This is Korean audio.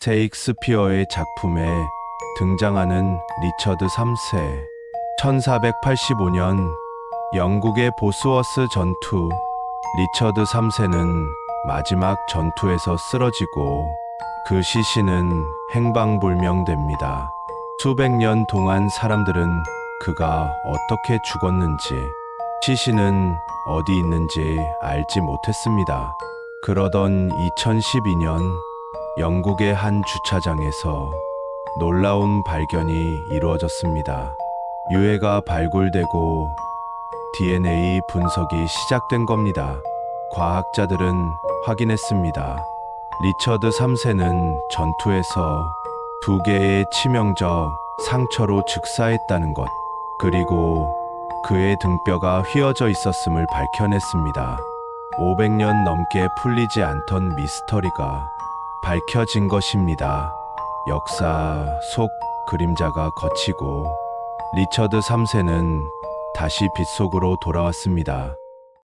세익스피어의 작품에 등장하는 리처드 3세. 1485년 영국의 보스워스 전투. 리처드 3세는 마지막 전투에서 쓰러지고 그 시신은 행방불명됩니다. 수백 년 동안 사람들은 그가 어떻게 죽었는지, 시신은 어디 있는지 알지 못했습니다. 그러던 2012년 영국의 한 주차장에서 놀라운 발견이 이루어졌습니다. 유해가 발굴되고 DNA 분석이 시작된 겁니다. 과학자들은 확인했습니다. 리처드 3세는 전투에서 두 개의 치명적 상처로 즉사했다는 것, 그리고 그의 등뼈가 휘어져 있었음을 밝혀냈습니다. 500년 넘게 풀리지 않던 미스터리가 밝혀진 것입니다. 역사 속 그림자가 걷히고 리처드 3세는 다시 빛 속으로 돌아왔습니다.